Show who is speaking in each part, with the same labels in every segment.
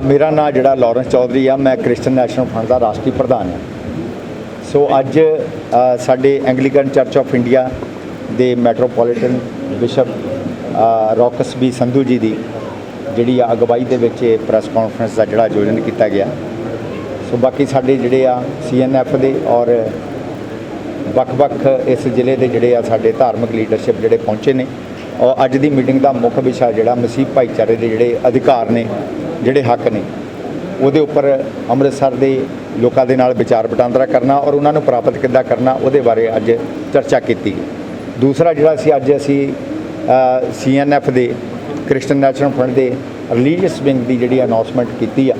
Speaker 1: ਮੇਰਾ ਨਾਮ ਜਿਹੜਾ ਲਾਰੈਂਸ ਚੌਧਰੀ ਆ ਮੈਂ ਕ੍ਰਿਸਚੀਅਨ ਨੈਸ਼ਨਲ ਫੰਡ ਦਾ ਰਾਸ਼ਟਰੀ ਪ੍ਰਧਾਨ ਹਾਂ ਸੋ ਅੱਜ ਸਾਡੇ ਐਂਗਲੀਕਨ ਚਰਚ ਆਫ ਇੰਡੀਆ ਦੇ metropolitan bishop uh, Rox B Sandhu ji ਦੀ ਜਿਹੜੀ ਆ ਅਗਵਾਈ ਦੇ ਵਿੱਚ ਇਹ ਪ੍ਰੈਸ ਕਾਨਫਰੰਸ ਦਾ ਜਿਹੜਾ ਆਯੋਜਨ ਕੀਤਾ ਗਿਆ। ਸੋ ਬਾਕੀ ਸਾਡੇ ਜਿਹੜੇ ਆ ਸੀਐਨਐਫ ਦੇ ਔਰ ਵੱਖ-ਵੱਖ ਇਸ ਜ਼ਿਲ੍ਹੇ ਦੇ ਜਿਹੜੇ ਆ ਸਾਡੇ ਧਾਰਮਿਕ ਲੀਡਰਸ਼ਿਪ ਜਿਹੜੇ ਪਹੁੰਚੇ ਨੇ ਔਰ ਅੱਜ ਦੀ ਮੀਟਿੰਗ ਦਾ ਮੁੱਖ ਵਿਸ਼ਾ ਜਿਹੜਾ ਮਸੀਹ ਭਾਈਚਾਰੇ ਦੇ ਜਿਹੜੇ ਅਧਿਕਾਰ ਨੇ ਜਿਹੜੇ ਹੱਕ ਨੇ, ਉਹਦੇ ਉੱਪਰ ਅੰਮ੍ਰਿਤਸਰ ਦੇ ਲੋਕਾਂ ਦੇ ਨਾਲ ਵਿਚਾਰ ਵਟਾਂਦਰਾ ਕਰਨਾ ਔਰ ਉਹਨਾਂ ਨੂੰ ਪ੍ਰਾਪਤ ਕਿੱਦਾਂ ਕਰਨਾ, ਉਹਦੇ ਬਾਰੇ ਅੱਜ ਚਰਚਾ ਕੀਤੀ ਦੂਸਰਾ ਜਿਹੜਾ ਸੀ, ਅੱਜ ਅਸੀਂ ਸੀਐਨਐਫ ਦੇ ਕ੍ਰਿਸਚਨ ਨੈਸ਼ਨਲ ਫਰੰਟ ਦੇ ਰਿਲੀਜੀਅਸ ਵਿੰਗ ਦੀ ਜਿਹੜੀ ਅਨਾਉਂਸਮੈਂਟ ਕੀਤੀ ਆ,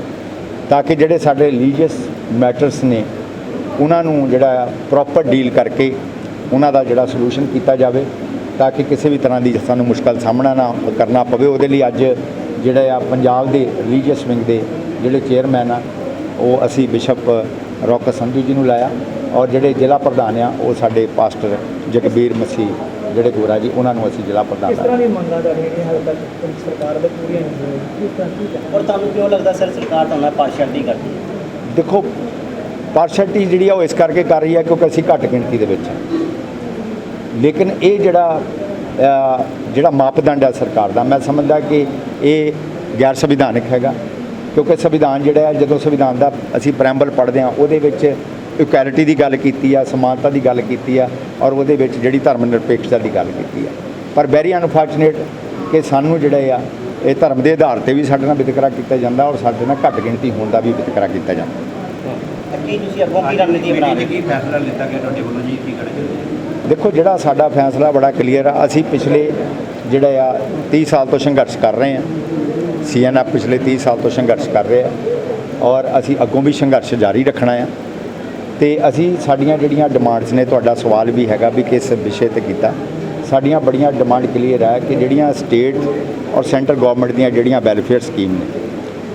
Speaker 1: ਤਾਂ ਕਿ ਜਿਹੜੇ ਸਾਡੇ ਰਿਲੀਜੀਅਸ ਮੈਟਰਸ ਨੇ, ਉਹਨਾਂ ਨੂੰ ਜਿਹੜਾ ਪ੍ਰੋਪਰ ਡੀਲ ਕਰਕੇ ਉਹਨਾਂ ਦਾ ਜਿਹੜਾ ਸੋਲੂਸ਼ਨ ਕੀਤਾ ਜਾਵੇ, ਤਾਂ ਕਿ ਕਿਸੇ ਵੀ ਤਰ੍ਹਾਂ ਦੀ ਸਾਨੂੰ ਮੁਸ਼ਕਲ ਸਾਹਮਣਾ ਨਾ ਕਰਨਾ ਪਵੇ। ਉਹਦੇ ਲਈ ਅੱਜ ਜਿਹੜੇ ਆ ਪੰਜਾਬ ਦੇ ਰਿਲੀਜੀਅਸ ਵਿੰਗ ਦੇ ਜਿਹੜੇ ਚੇਅਰਮੈਨ ਆ ਉਹ ਅਸੀਂ ਬਿਸ਼ਪ ਰੌਕ ਸੰਧੂ ਜੀ ਨੂੰ ਲਾਇਆ ਔਰ ਜਿਹੜੇ ਜ਼ਿਲ੍ਹਾ ਪ੍ਰਧਾਨ ਆ ਉਹ ਸਾਡੇ ਪਾਸਟਰ ਜਗਬੀਰ ਮਸੀਹ ਜਿਹੜੇ ਗੋਰਾ ਜੀ ਉਹਨਾਂ ਨੂੰ ਅਸੀਂ ਜ਼ਿਲ੍ਹਾ ਪ੍ਰਧਾਨ
Speaker 2: ਇਸ ਤਰ੍ਹਾਂ ਦੀ ਮੰਗਾਂ ਜਿਹੜੀਆਂ ਨੇ ਹਾਲੇ ਤੱਕ ਸਰਕਾਰ ਦੇ ਪੂਰੀਆਂ ਨਹੀਂ ਹੋਈਆਂ।
Speaker 3: ਔਰ ਤੁਹਾਨੂੰ ਕਿਉਂ ਲੱਗਦਾ ਸਰ ਸਰਕਾਰ ਤੁਹਾਨੂੰ ਪਾਰਸ਼ੈਲਿਟੀ ਕਰਦੀ ਹੈ?
Speaker 1: ਦੇਖੋ ਪਾਰਸ਼ੈਲਿਟੀ ਜਿਹੜੀ ਆ ਉਹ ਇਸ ਕਰਕੇ ਕਰ ਰਹੀ ਹੈ ਕਿਉਂਕਿ ਅਸੀਂ ਘੱਟ ਗਿਣਤੀ ਦੇ ਵਿੱਚ ਹਾਂ ਲੇਕਿਨ ਇਹ ਜਿਹੜਾ ਜਿਹੜਾ ਮਾਪਦੰਡ ਹੈ ਸਰਕਾਰ ਦਾ, ਮੈਂ ਸਮਝਦਾ ਕਿ ਇਹ ਗੈਰ ਸੰਵਿਧਾਨਕ ਹੈਗਾ, ਕਿਉਂਕਿ ਸੰਵਿਧਾਨ ਜਿਹੜਾ ਹੈ, ਜਦੋਂ ਸੰਵਿਧਾਨ ਦਾ ਅਸੀਂ ਪ੍ਰੈਂਬਲ ਪੜ੍ਹਦੇ ਹਾਂ, ਉਹਦੇ ਵਿੱਚ ਇਕੁਐਲਿਟੀ ਦੀ ਗੱਲ ਕੀਤੀ ਆ, ਸਮਾਨਤਾ ਦੀ ਗੱਲ ਕੀਤੀ ਆ, ਔਰ ਉਹਦੇ ਵਿੱਚ ਜਿਹੜੀ ਧਰਮ ਨਿਰਪੇਖਤਾ ਦੀ ਗੱਲ ਕੀਤੀ ਆ। ਪਰ ਵੈਰੀ ਅਨਫੋਰਚੂਨੇਟ ਕਿ ਸਾਨੂੰ ਜਿਹੜੇ ਆ, ਇਹ ਧਰਮ ਦੇ ਆਧਾਰ ਤੇ ਵੀ ਸਾਡੇ ਨਾਲ ਵਿਤਕਰਾ ਕੀਤਾ ਜਾਂਦਾ, ਔਰ ਸਾਡੇ ਨਾਲ ਘੱਟ ਗਿਣਤੀ ਹੋਣ ਦਾ ਵੀ ਵਿਤਕਰਾ ਕੀਤਾ ਜਾਂਦਾ।
Speaker 3: ਕੀ ਤੁਸੀਂ ਅੱਗੋਂ ਕੀ ਰਣਨੀਤੀ ਬਣਾ ਰਹੇ ਹੋ?
Speaker 4: ਕੀ ਫੈਸਲਾ ਲਿੱਤਾ ਗਿਆ ਤੁਹਾਡੇ ਵੱਲੋਂ ਜੀ ਕੀ ਕਰਨਗੇ
Speaker 1: ਦੇਖੋ ਜਿਹੜਾ ਸਾਡਾ ਫੈਸਲਾ ਬੜਾ ਕਲੀਅਰ ਆ ਅਸੀਂ ਪਿਛਲੇ ਜਿਹੜੇ ਆ 30 ਸਾਲ ਤੋਂ ਸੰਘਰਸ਼ ਕਰ ਰਹੇ ਆ। ਸੀਐਨਐਫ ਪਿਛਲੇ 30 ਸਾਲ ਤੋਂ ਸੰਘਰਸ਼ ਕਰ ਰਹੇ ਆ ਔਰ ਅਸੀਂ ਅੱਗੋਂ ਵੀ ਸੰਘਰਸ਼ ਜਾਰੀ ਰੱਖਣਾ ਆ। ਤੇ ਅਸੀਂ ਸਾਡੀਆਂ ਜਿਹੜੀਆਂ ਡਿਮਾਂਡਸ ਨੇ ਤੁਹਾਡਾ ਸਵਾਲ ਵੀ ਹੈਗਾ ਵੀ ਕਿਸ ਵਿਸ਼ੇ ਤੇ ਕੀਤਾ। ਸਾਡੀਆਂ ਬੜੀਆਂ ਡਿਮਾਂਡ ਕਲੀਅਰ ਹੈ ਕਿ ਜਿਹੜੀਆਂ ਸਟੇਟ ਔਰ ਸੈਂਟਰ ਗਵਰਨਮੈਂਟ ਦੀਆਂ ਜਿਹੜੀਆਂ ਵੈਲਫੇਅਰ ਸਕੀਮ ਨੇ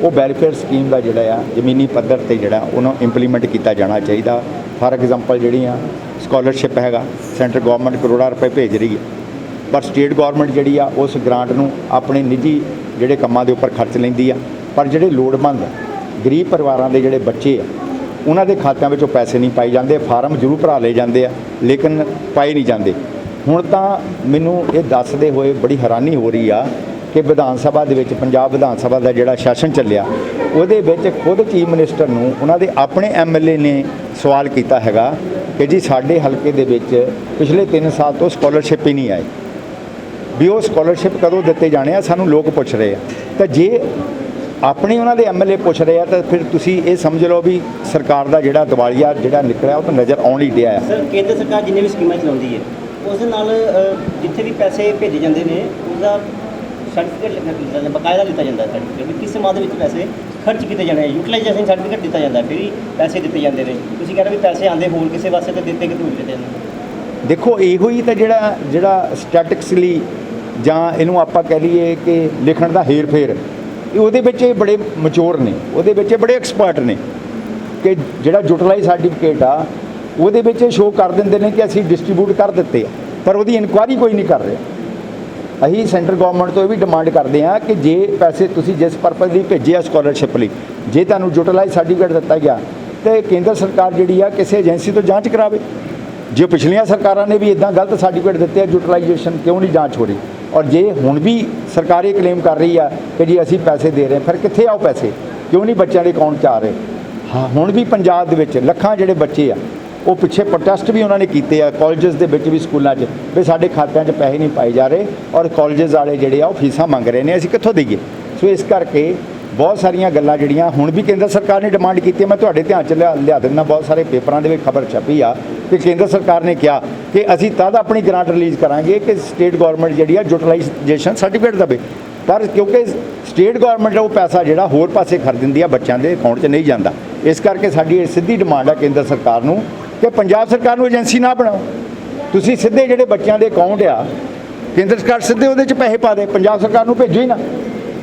Speaker 1: ਉਹ ਵੈਲਫੇਅਰ ਸਕੀਮ ਦਾ ਜਿਹੜਾ ਆ, ਜ਼ਮੀਨੀ ਪੱਧਰ ਤੇ ਜਿਹੜਾ, ਉਹਨੂੰ ਇੰਪਲੀਮੈਂਟ ਕੀਤਾ ਜਾਣਾ ਚਾਹੀਦਾ। ਫਾਰ ਐਗਜ਼ਾਮਪਲ ਜਿਹੜੀਆਂ ਸਕਾਲਰਸ਼ਿਪ ਹੈਗਾ ਸੈਂਟਰ ਗਵਰਨਮੈਂਟ ਕਰੋੜਾਂ ਰੁਪਏ ਭੇਜ ਰਹੀ ਹੈ ਪਰ ਸਟੇਟ ਗਵਰਨਮੈਂਟ ਜਿਹੜੀ ਆ, ਉਸ ਗ੍ਰਾਂਟ ਨੂੰ ਆਪਣੇ ਨਿੱਜੀ ਜਿਹੜੇ ਕੰਮਾਂ ਦੇ ਉੱਪਰ ਖਰਚ ਲੈਂਦੀ ਆ। ਪਰ ਜਿਹੜੇ ਲੋੜਵੰਦ, ਗਰੀਬ ਪਰਿਵਾਰਾਂ ਦੇ ਜਿਹੜੇ ਬੱਚੇ ਆ, ਉਹਨਾਂ ਦੇ ਖਾਤਿਆਂ ਵਿੱਚੋਂ ਪੈਸੇ ਨਹੀਂ ਪਾਈ ਜਾਂਦੇ, ਫਾਰਮ ਜ਼ਰੂਰ ਭਰਾ ਲਏ ਜਾਂਦੇ ਆ, ਲੇਕਿਨ ਪਾਏ ਨਹੀਂ ਜਾਂਦੇ। ਹੁਣ ਤਾਂ ਮੈਨੂੰ ਇਹ ਦੱਸਦੇ ਹੋਏ ਬੜੀ ਹੈਰਾਨੀ ਹੋ ਰਹੀ ਆ ਕਿ ਵਿਧਾਨ ਸਭਾ ਦੇ ਵਿੱਚ ਪੰਜਾਬ ਵਿਧਾਨ ਸਭਾ ਦਾ ਜਿਹੜਾ ਸੈਸ਼ਨ ਚੱਲਿਆ, ਉਹਦੇ ਵਿੱਚ ਖੁਦ ਚੀਫ ਮਿਨਿਸਟਰ ਨੂੰ ਉਹਨਾਂ ਦੇ ਆਪਣੇ ਐਮਐਲਏ ਨੇ ਸਵਾਲ ਕੀਤਾ ਹੈਗਾ ਕਿ ਜੀ ਸਾਡੇ ਹਲਕੇ ਦੇ ਵਿੱਚ ਪਿਛਲੇ 3 ਸਾਲ ਤੋਂ ਸਕਾਲਰਸ਼ਿਪ ਹੀ ਨਹੀਂ ਆਈ। ਵੀ ਉਹ ਸਕਾਲਰਸ਼ਿਪ ਕਦੋਂ ਦਿੱਤੇ ਜਾਣੇ ਆ, ਸਾਨੂੰ ਲੋਕ ਪੁੱਛ ਰਹੇ ਆ। ਤਾਂ ਜੇ ਆਪਣੇ ਉਹਨਾਂ ਦੇ ਐਮਐਲਏ ਪੁੱਛ ਰਹੇ ਆ, ਤਾਂ ਫਿਰ ਤੁਸੀਂ ਇਹ ਸਮਝ ਲਓ ਵੀ ਸਰਕਾਰ ਦਾ ਜਿਹੜਾ ਦਿਵਾਲੀਆ ਜਿਹੜਾ ਨਿਕਲਿਆ, ਉਹ ਤਾਂ ਨਜ਼ਰ ਆਉਣ ਹੀ ਡਿਆ ਆ।
Speaker 3: ਸਰ, ਕੇਂਦਰ ਸਰਕਾਰ ਜਿੰਨੇ ਵੀ ਸਕੀਮਾਂ ਚਲਾਉਂਦੀ ਹੈ, ਉਸ ਨਾਲ ਜਿੱਥੇ ਵੀ ਪੈਸੇ ਭੇਜੇ ਜਾਂਦੇ ਨੇ, ਉਹਦਾ ਸਰਟੀਫਿਕੇਟ ਲਿਖਣਾ ਕੀਤਾ ਜਾਂਦਾ ਬਕਾਇਦਾ ਲਿੱਤਾ ਜਾਂਦਾ ਸਰਟੀਫਿਕੇਟ ਵੀ, ਕਿਸ ਸਮਾਂ ਦੇ ਵਿੱਚ ਪੈਸੇ ਖਰਚ ਕੀਤੇ ਜਾਣੇ ਯੂਟਿਲਾਈਜੇਸ਼ਨ ਸਰਟੀਫਿਕੇਟ ਦਿੱਤਾ ਜਾਂਦਾ, ਫਿਰ ਹੀ ਪੈਸੇ ਦਿੱਤੇ ਜਾਂਦੇ ਨੇ। ਤੁਸੀਂ ਕਹਿ ਵੀ ਪੈਸੇ ਆਂਦੇ ਹੋਰ ਕਿਸੇ ਵਾਸਤੇ ਤੇ ਦਿੱਤੇ ਕਿਤੇ ਦਿੱਤੇ ਜਾਂਦੇ
Speaker 1: ਦੇਖੋ, ਇਹੋ ਹੀ ਤਾਂ ਜਿਹੜਾ ਜਿਹੜਾ ਸਟੈਟਿਕਸਲੀ ਜਾਂ ਇਹਨੂੰ ਆਪਾਂ ਕਹਿ ਲਈਏ ਕਿ ਲਿਖਣ ਦਾ ਹੇਰ ਫੇਰ ਇਹ ਉਹਦੇ ਵਿੱਚ ਇਹ ਬੜੇ ਮਚੋਰ ਨੇ, ਉਹਦੇ ਵਿੱਚ ਇਹ ਬੜੇ ਐਕਸਪਰਟ ਨੇ ਕਿ ਜਿਹੜਾ ਯੂਟਿਲਾਈਜ਼ ਸਰਟੀਫਿਕੇਟ ਆ, ਉਹਦੇ ਵਿੱਚ ਇਹ ਸ਼ੋਅ ਕਰ ਦਿੰਦੇ ਨੇ ਕਿ ਅਸੀਂ ਡਿਸਟ੍ਰੀਬਿਊਟ ਕਰ ਦਿੱਤੇ ਆ, ਪਰ ਉਹਦੀ ਇਨਕੁਆਇਰੀ ਕੋਈ ਨਹੀਂ ਕਰ ਰਿਹਾ। ਅਸੀਂ ਸੈਂਟਰ ਗਵਰਨਮੈਂਟ ਤੋਂ ਇਹ ਵੀ ਡਿਮਾਂਡ ਕਰਦੇ ਹਾਂ ਕਿ ਜੇ ਪੈਸੇ ਤੁਸੀਂ ਜਿਸ ਪਰਪਸ ਲਈ ਭੇਜੇ ਆ ਸਕਾਲਰਸ਼ਿਪ ਲਈ, ਜੇ ਤੁਹਾਨੂੰ ਯੂਟਿਲਾਈਜ਼ ਸਰਟੀਫਿਕੇਟ ਦਿੱਤਾ ਗਿਆ, ਤੇ ਕੇਂਦਰ ਸਰਕਾਰ ਜਿਹੜੀ ਆ ਕਿਸੇ ਏਜੰਸੀ ਤੋਂ ਜਾਂਚ ਕਰਾਵੇ। ਜੇ ਪਿਛਲੀਆਂ ਸਰਕਾਰਾਂ ਨੇ ਵੀ ਇਦਾਂ ਗਲਤ ਸਰਟੀਫਿਕੇਟ ਦਿੱਤੇ ਆ ਯੂਟਿਲਾਈਜੇਸ਼ਨ ਕਿਉਂ ਨਹੀਂ ਜਾਂਚ ਹੋ ਰਹੀ? ਔਰ ਜੇ ਹੁਣ ਵੀ ਸਰਕਾਰ ਇਹ ਕਲੇਮ ਕਰ ਰਹੀ ਆ ਕਿ ਜੀ ਅਸੀਂ ਪੈਸੇ ਦੇ ਰਹੇ ਫਿਰ ਕਿੱਥੇ ਆਓ ਪੈਸੇ? ਕਿਉਂ ਨਹੀਂ ਬੱਚਿਆਂ ਦੇ ਅਕਾਊਂਟ 'ਚ ਆ ਰਹੇ? ਹਾਂ, ਹੁਣ ਵੀ ਪੰਜਾਬ ਦੇ ਵਿੱਚ ਲੱਖਾਂ ਜਿਹੜੇ ਬੱਚੇ ਆ ਉਹ ਪਿੱਛੇ ਪ੍ਰੋਟੈਸਟ ਵੀ ਉਹਨਾਂ ਨੇ ਕੀਤੇ ਆ ਕਾਲਜਸ ਦੇ ਵਿੱਚ ਵੀ ਸਕੂਲਾਂ 'ਚ। ਵੀ ਸਾਡੇ ਖਾਤਿਆਂ 'ਚ ਪੈਸੇ ਨਹੀਂ ਪਾਏ ਜਾ ਰਹੇ ਔਰ ਕਾਲਜਸ ਵਾਲੇ ਜਿਹੜੇ ਆ, ਉਹ ਫੀਸਾਂ ਮੰਗ ਰਹੇ ਨੇ, ਅਸੀਂ ਕਿੱਥੋਂ ਦਈਏ? ਸੋ ਇਸ ਕਰਕੇ ਬਹੁਤ ਸਾਰੀਆਂ ਗੱਲਾਂ ਜਿਹੜੀਆਂ ਹੁਣ ਵੀ ਕੇਂਦਰ ਸਰਕਾਰ ਨੇ ਡਿਮਾਂਡ ਕੀਤੀ ਹੈ ਮੈਂ ਤੁਹਾਡੇ ਧਿਆਨ 'ਚ ਲਿਆ ਲਿਆ ਦਿੰਦਾ, ਬਹੁਤ ਸਾਰੇ ਪੇਪਰਾਂ ਦੇ ਵਿੱਚ ਖਬਰ ਛਪੀ ਆ ਕਿ ਕੇਂਦਰ ਸਰਕਾਰ ਨੇ ਕਿਹਾ ਕਿ ਅਸੀਂ ਤਦ ਆਪਣੀ ਗ੍ਰਾਂਟ ਰਿਲੀਜ਼ ਕਰਾਂਗੇ ਕਿ ਸਟੇਟ ਗਵਰਨਮੈਂਟ ਜਿਹੜੀ ਆ ਯੂਟਿਲਾਈਜੇਸ਼ਨ ਸਰਟੀਫਿਕੇਟ ਦੇਵੇ। ਪਰ ਕਿਉਂਕਿ ਸਟੇਟ ਗਵਰਨਮੈਂਟ ਉਹ ਪੈਸਾ ਜਿਹੜਾ ਹੋਰ ਪਾਸੇ ਖਰਚ ਦਿੰਦੀ ਆ, ਬੱਚਿਆਂ ਦੇ ਅਕਾਊਂਟ 'ਚ ਨਹੀਂ ਜਾਂਦਾ। ਇਸ ਕਰਕੇ ਸਾਡੀ ਇਹ ਸਿੱਧੀ ਡਿਮਾਂਡ ਆ ਕੇਂਦਰ ਸਰਕਾਰ ਨੂੰ ਕਿ ਪੰਜਾਬ ਸਰਕਾਰ ਨੂੰ ਏਜੰਸੀ ਨਾ ਬਣਾਓ ਤੁਸੀਂ ਸਿੱਧੇ ਜਿਹੜੇ ਬੱਚਿਆਂ ਦੇ ਅਕਾਊਂਟ ਆ, ਕੇਂਦਰ ਸਰਕਾਰ ਸਿੱਧੇ ਉਹਦੇ 'ਚ ਪੈਸੇ ਪਾ ਦੇ, ਪੰਜਾਬ ਸਰਕਾਰ ਨੂੰ ਭੇਜੋ ਹੀ ਨਾ।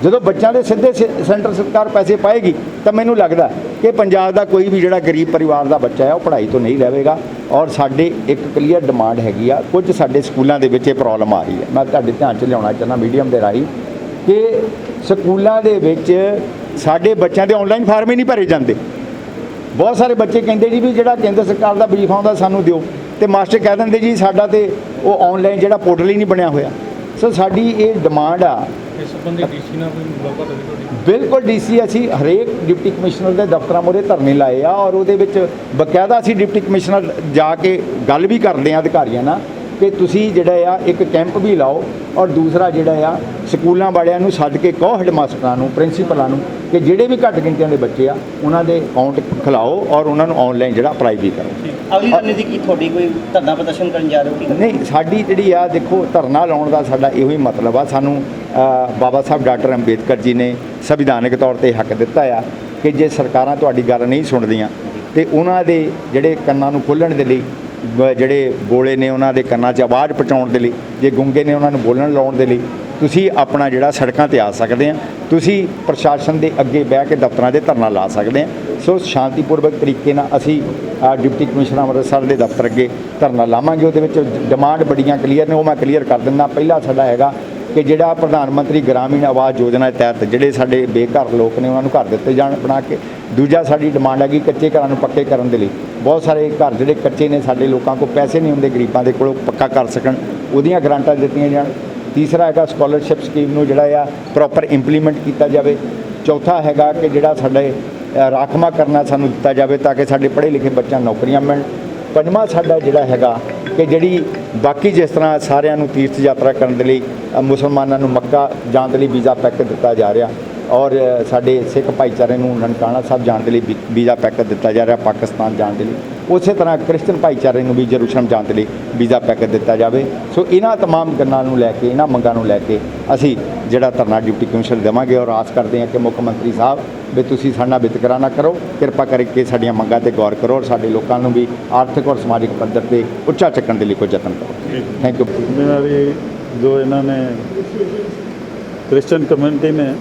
Speaker 1: ਜਦੋਂ ਬੱਚਿਆਂ ਦੇ ਸਿੱਧੇ ਸੇ- ਸੈਂਟਰ ਸਰਕਾਰ ਪੈਸੇ ਪਾਏਗੀ, ਤਾਂ ਮੈਨੂੰ ਲੱਗਦਾ ਕਿ ਪੰਜਾਬ ਦਾ ਕੋਈ ਵੀ ਜਿਹੜਾ ਗਰੀਬ ਪਰਿਵਾਰ ਦਾ ਬੱਚਾ ਹੈ, ਉਹ ਪੜ੍ਹਾਈ ਤੋਂ ਨਹੀਂ ਰਹੇਗਾ ਔਰ ਸਾਡੇ ਇੱਕ ਕਲੀਅਰ ਡਿਮਾਂਡ ਹੈਗੀ ਆ, ਕੁਝ ਸਾਡੇ ਸਕੂਲਾਂ ਦੇ ਵਿੱਚ ਇਹ ਪ੍ਰੋਬਲਮ ਆ ਰਹੀ ਹੈ। ਮੈਂ ਤੁਹਾਡੇ ਧਿਆਨ 'ਚ ਲਿਆਉਣਾ ਚਾਹੁੰਦਾ ਮੀਡੀਅਮ ਦੇ ਰਾਹੀਂ, ਕਿ ਸਕੂਲਾਂ ਦੇ ਵਿੱਚ ਸਾਡੇ ਬੱਚਿਆਂ ਦੇ ਆਨਲਾਈਨ ਫਾਰਮ ਹੀ ਨਹੀਂ ਭਰੇ ਜਾਂਦੇ। ਬਹੁਤ ਸਾਰੇ ਬੱਚੇ ਕਹਿੰਦੇ ਜੀ ਵੀ ਜਿਹੜਾ ਕੇਂਦਰ ਸਰਕਾਰ ਦਾ ਬਰੀਫ ਆਉਂਦਾ ਸਾਨੂੰ ਦਿਓ। ਤੇ ਮਾਸਟਰ ਕਹਿ ਦਿੰਦੇ ਜੀ ਸਾਡਾ ਤੇ ਉਹ ਆਨਲਾਈਨ ਜਿਹੜਾ ਪੋਰਟਲ ਹੀ ਨਹੀਂ ਬਣਿਆ ਹੋਇਆ। ਸੋ ਸਾਡੀ ਇਹ ਡਿਮਾਂਡ ਆ।
Speaker 2: ਇਸ ਸੰਬੰਧੀ ਡੀਸੀ ਨਾਲ ਕੋਈ ਮੁਲਾਕਾਤ ਹੋਈ ਤੁਹਾਡੀ?
Speaker 1: ਬਿਲਕੁਲ ਡੀਸੀ ਅਸੀਂ ਹਰੇਕ ਡਿਪਟੀ ਕਮਿਸ਼ਨਰ ਦੇ ਦਫ਼ਤਰਾਂ ਮੂਹਰੇ ਧਰਨੇ ਲਾਏ ਆ ਔਰ ਉਹਦੇ ਵਿੱਚ ਬਕਾਇਦਾ ਅਸੀਂ ਡਿਪਟੀ ਕਮਿਸ਼ਨਰ ਜਾ ਕੇ ਗੱਲ ਵੀ ਕਰਦੇ ਆ ਅਧਿਕਾਰੀਆਂ ਨਾਲ। ਕਿ ਤੁਸੀਂ ਜਿਹੜਾ ਆ ਇੱਕ ਕੈਂਪ ਵੀ ਲਾਓ ਔਰ ਦੂਸਰਾ ਜਿਹੜਾ ਆ ਸਕੂਲਾਂ ਵਾਲਿਆਂ ਨੂੰ ਸੱਦ ਕੇ ਕਹੋ ਹੈਡਮਾਸਟਰਾਂ ਨੂੰ ਪ੍ਰਿੰਸੀਪਲਾਂ ਨੂੰ ਕਿ ਜਿਹੜੇ ਵੀ ਘੱਟ ਗਿਣਤੀਆਂ ਦੇ ਬੱਚੇ ਆ ਉਹਨਾਂ ਦੇ ਅਕਾਊਂਟ ਖਿਲਾਓ ਔਰ ਉਹਨਾਂ ਨੂੰ ਆਨਲਾਈਨ ਜਿਹੜਾ ਅਪਲਾਈ ਵੀ ਕਰੋ।
Speaker 3: ਅਗਲੀ ਰਣਨੀਤੀ ਕੀ ਤੁਹਾਡੀ ਕੋਈ ਧਰਨਾ ਪ੍ਰਦਰਸ਼ਨ ਕਰਨ ਜਾ ਰਹੇ ਹੋ
Speaker 1: ਨਹੀਂ? ਸਾਡੀ ਜਿਹੜੀ ਆ ਦੇਖੋ ਧਰਨਾ ਲਾਉਣ ਦਾ ਸਾਡਾ ਇਹੋ ਹੀ ਮਤਲਬ ਆ। ਸਾਨੂੰ ਬਾਬਾ ਸਾਹਿਬ ਡਾਕਟਰ ਅੰਬੇਦਕਰ ਜੀ ਨੇ ਸੰਵਿਧਾਨਕ ਤੌਰ ਤੇ ਹੱਕ ਦਿੱਤਾ ਆ ਕਿ ਜੇ ਸਰਕਾਰਾਂ ਤੁਹਾਡੀ ਗੱਲ ਨਹੀਂ ਸੁਣਦੀਆਂ ਤੇ ਉਹਨਾਂ ਦੇ ਜਿਹੜੇ ਕੰਨਾਂ ਨੂੰ ਖੋਲ੍ਹਣ ਦੇ ਲਈ ਜਿਹੜੇ ਗੋਲੇ ਨੇ ਉਹਨਾਂ ਦੇ ਕੰਨਾਂ 'ਚ ਆਵਾਜ਼ ਪਹੁੰਚਾਉਣ ਦੇ ਲਈ, ਜੇ ਗੁੰਗੇ ਨੇ ਉਹਨਾਂ ਨੂੰ ਬੋਲਣ ਲਾਉਣ ਦੇ ਲਈ, ਤੁਸੀਂ ਆਪਣਾ ਜਿਹੜਾ ਸੜਕਾਂ ਤੇ ਆ ਸਕਦੇ ਆ। ਤੁਸੀਂ ਪ੍ਰਸ਼ਾਸਨ ਦੇ ਅੱਗੇ ਬਹਿ ਕੇ ਦਫ਼ਤਰਾਂ ਦੇ ਧਰਨਾ ਲਾ ਸਕਦੇ ਆ। ਸੋ ਸ਼ਾਂਤੀਪੂਰਵਕ ਤਰੀਕੇ ਨਾਲ ਅਸੀਂ ਡਿਪਟੀ ਕਮਿਸ਼ਨਰ ਅੰਮ੍ਰਿਤਸਰ ਦੇ ਦਫ਼ਤਰ ਅੱਗੇ ਧਰਨਾ ਲਾਵਾਂਗੇ। ਉਹਦੇ ਵਿੱਚ ਡਿਮਾਂਡ ਬੜੀਆਂ ਕਲੀਅਰ ਨੇ, ਉਹ ਮੈਂ ਕਲੀਅਰ ਕਰ ਦਿੰਦਾ। ਪਹਿਲਾ ਸਾਡਾ ਹੈਗਾ ਕਿ ਜਿਹੜਾ ਪ੍ਰਧਾਨ ਮੰਤਰੀ ਗ੍ਰਾਮੀਣ ਆਵਾਸ ਯੋਜਨਾ ਤਹਿਤ ਜਿਹੜੇ ਸਾਡੇ ਬੇਘਰ ਲੋਕ ਨੇ ਉਹਨਾਂ ਨੂੰ ਘਰ ਦਿੱਤੇ ਜਾਣ ਬਣਾ ਕੇ। ਦੂਜਾ ਸਾਡੀ ਡਿਮਾਂਡ ਹੈਗੀ ਕੱਚੇ ਘਰਾਂ ਨੂੰ ਪੱਕੇ ਕਰਨ ਦੇ ਲਈ। ਬਹੁਤ ਸਾਰੇ ਘਰ ਜਿਹੜੇ ਕੱਚੇ ਨੇ ਸਾਡੇ ਲੋਕਾਂ ਕੋਲ ਪੈਸੇ ਨਹੀਂ ਹੁੰਦੇ ਗਰੀਬਾਂ ਦੇ ਕੋਲ ਪੱਕਾ ਕਰ ਸਕਣ ਉਹਦੀਆਂ ਗਰਾਂਟਾਂ ਦਿੱਤੀਆਂ ਜਾਣ। ਤੀਸਰਾ ਹੈਗਾ ਸਕਾਲਰਸ਼ਿਪ ਸਕੀਮ ਨੂੰ ਜਿਹੜਾ ਆ ਪ੍ਰੋਪਰ ਇੰਪਲੀਮੈਂਟ ਕੀਤਾ ਜਾਵੇ। ਚੌਥਾ ਹੈਗਾ ਕਿ ਜਿਹੜਾ ਸਾਡੇ ਅ, ਰਾਖਵਾਂ ਕਰਨਾ ਸਾਨੂੰ ਦਿੱਤਾ ਜਾਵੇ ਤਾਂ ਕਿ ਸਾਡੇ ਪੜ੍ਹੇ ਲਿਖੇ ਬੱਚਿਆਂ ਨੂੰ ਨੌਕਰੀਆਂ ਮਿਲਣ। ਪੰਜਵਾਂ ਸਾਡਾ ਜਿਹੜਾ ਹੈਗਾ ਕਿ ਜਿਹੜੀ ਬਾਕੀ ਜਿਸ ਤਰ੍ਹਾਂ ਸਾਰਿਆਂ ਨੂੰ ਤੀਰਥ ਯਾਤਰਾ ਕਰਨ ਦੇ ਲਈ ਮੁਸਲਮਾਨਾਂ ਨੂੰ ਮੱਕਾ ਜਾਣ ਦੇ ਲਈ ਵੀਜ਼ਾ ਪੈਕੇਜ ਦਿੱਤਾ ਜਾ ਰਿਹਾ ਔਰ ਸਾਡੇ ਸਿੱਖ ਭਾਈਚਾਰੇ ਨੂੰ ਨਨਕਾਣਾ ਸਾਹਿਬ ਜਾਣ ਦੇ ਲਈ ਵੀ- ਵੀਜ਼ਾ ਪੈਕੇਜ ਦਿੱਤਾ ਜਾ ਰਿਹਾ ਪਾਕਿਸਤਾਨ ਜਾਣ ਦੇ ਲਈ। ਉਸੇ ਤਰ੍ਹਾਂ ਕ੍ਰਿਸਚਨ ਭਾਈਚਾਰੇ ਨੂੰ ਵੀ ਜਰੂਸ਼ਲਮ ਜਾਣ ਦੇ ਲਈ ਵੀਜ਼ਾ ਪੈਕੇਜ ਦਿੱਤਾ ਜਾਵੇ ਸੋ ਇਹਨਾਂ तमाम ਗੱਲਾਂ ਨੂੰ ਲੈ ਕੇ ਇਹਨਾਂ ਮੰਗਾਂ ਨੂੰ ਲੈ ਕੇ ਅਸੀਂ ਜਿਹੜਾ ਧਰਨਾ ਡਿਊਟੀ ਕਮਿਸ਼ਨ ਦੇਵਾਂਗੇ ਔਰ ਆਸ ਕਰਦੇ ਹਾਂ ਕਿ ਮੁੱਖ ਮੰਤਰੀ ਸਾਹਿਬ ਵੀ ਤੁਸੀਂ ਸਾਡਾ ਵਿਤਕਰਾ ਨਾ ਕਰੋ ਕਿਰਪਾ ਕਰਕੇ ਸਾਡੀਆਂ ਮੰਗਾਂ ਤੇ ਗੌਰ ਕਰੋ ਔਰ ਸਾਡੇ ਲੋਕਾਂ ਨੂੰ ਵੀ ਆਰਥਿਕ ਔਰ ਸਮਾਜਿਕ ਪੱਧਰ ਤੇ ਉੱਚਾ ਚੱਕਣ ਦੇ ਲਈ ਕੋਈ ਯਤਨ ਕਰੋ ਥੈਂਕ ਯੂ
Speaker 5: ਜ਼ਿੰਮੇਵਾਰੀ ਜੋ ਇਹਨਾਂ ਨੇ ਕ੍ਰਿਸਚੀਅਨ ਕਮਿਊਨਿਟੀ ਨੇ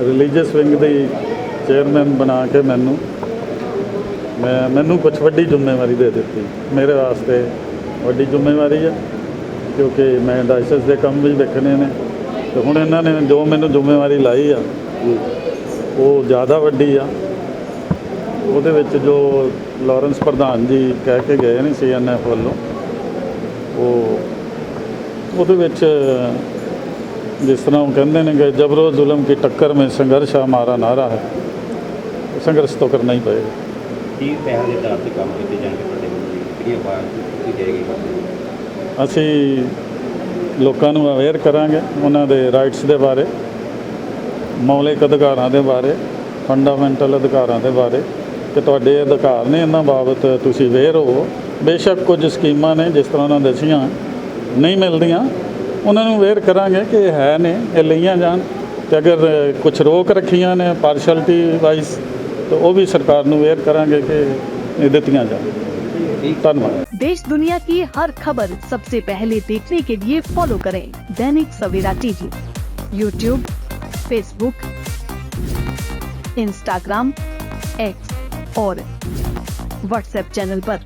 Speaker 5: ਰਿਲੀਜੀਅਸ ਵਿੰਗ ਦੀ ਚੇਅਰਮੈਨ ਬਣਾ ਕੇ ਮੈਨੂੰ ਮੈਂ ਮੈਨੂੰ ਕੁਝ ਵੱਡੀ ਜ਼ਿੰਮੇਵਾਰੀ ਦੇ ਦਿੱਤੀ। ਮੇਰੇ ਵਾਸਤੇ ਵੱਡੀ ਜ਼ਿੰਮੇਵਾਰੀ ਹੈ ਕਿਉਂਕਿ ਮੈਂ ਡਾਇਸਸ ਦੇ ਕੰਮ ਵੀ ਵੇਖਣੇ ਨੇ। ਤੇ ਹੁਣ ਇਹਨਾਂ ਨੇ ਜੋ ਮੈਨੂੰ ਜ਼ਿੰਮੇਵਾਰੀ ਲਾਈ ਆ, ਉਹ ਜ਼ਿਆਦਾ ਵੱਡੀ ਆ। ਉਹਦੇ ਵਿੱਚ ਜੋ ਲਾਰੈਂਸ ਪ੍ਰਧਾਨ ਜੀ ਕਹਿ ਕੇ ਗਏ ਨੇ ਸੀਐਨਐਫ ਵੱਲੋਂ, ਉਹ ਉਹਦੇ ਵਿੱਚ ਜਿਸ ਤਰ੍ਹਾਂ ਉਹ ਕਹਿੰਦੇ ਨੇ ਕਿ ਜਬਰੋ ਜ਼ੁਲਮ ਕੀ ਟੱਕਰ ਮੇਂ ਸੰਘਰਸ਼ ਹਮਾਰਾ ਨਾਰਾ ਹੈ। ਸੰਘਰਸ਼ ਤਾਂ ਕਰਨਾ ਹੀ ਪਏਗਾ।
Speaker 4: ਕੀ ਪਹਿਲ ਦੇ ਆਧਾਰ ਤੇ ਕੰਮ ਕੀਤੇ ਜਾਣਗੇ ਤੁਹਾਡੇ ਵੱਲੋਂ? ਕਿਹੜੀਆਂ ਬਾਤ ਕੀਤੀ ਜਾਏਗੀ
Speaker 5: ਅਸੀਂ ਲੋਕਾਂ ਨੂੰ ਅਵੇਅਰ ਕਰਾਂਗੇ ਉਹਨਾਂ ਦੇ ਰਾਈਟਸ ਦੇ ਬਾਰੇ, ਮੌਲਿਕ ਅਧਿਕਾਰਾਂ ਦੇ ਬਾਰੇ ਫੰਡਾਮੈਂਟਲ ਅਧਿਕਾਰਾਂ ਦੇ ਬਾਰੇ, ਕਿ ਤੁਹਾਡੇ ਅਧਿਕਾਰ ਨੇ ਇਹਨਾਂ ਬਾਬਤ ਤੁਸੀਂ ਅਵੇਅਰ ਹੋ। ਬੇਸ਼ੱਕ ਕੁਝ ਸਕੀਮਾਂ ਨੇ ਜਿਸ ਤਰ੍ਹਾਂ ਉਹਨਾਂ ਦੱਸੀਆਂ ਨਹੀਂ ਮਿਲਦੀਆਂ, ਉਹਨਾਂ ਨੂੰ ਅਵੇਅਰ ਕਰਾਂਗੇ ਕਿ ਇਹ ਹੈ ਨੇ, ਇਹ ਲਈਆਂ ਜਾਣ। ਤੇ ਅਗਰ ਕੁਝ ਰੋਕ ਰੱਖੀਆਂ ਨੇ ਪਾਰਸ਼ਲਟੀ ਵਾਈਜ਼ ਤਾਂ ਉਹ ਵੀ ਸਰਕਾਰ ਨੂੰ ਅਵੇਅਰ ਕਰਾਂਗੇ ਕਿ ਇਹ ਦਿੱਤੀਆਂ ਜਾਣ ਧੰਨਵਾਦ
Speaker 6: देश दुनिया की हर खबर सबसे पहले देखने के लिए फॉलो करें Dainik Savera TV YouTube Facebook Instagram X और व्हाट्सएप चैनल पर।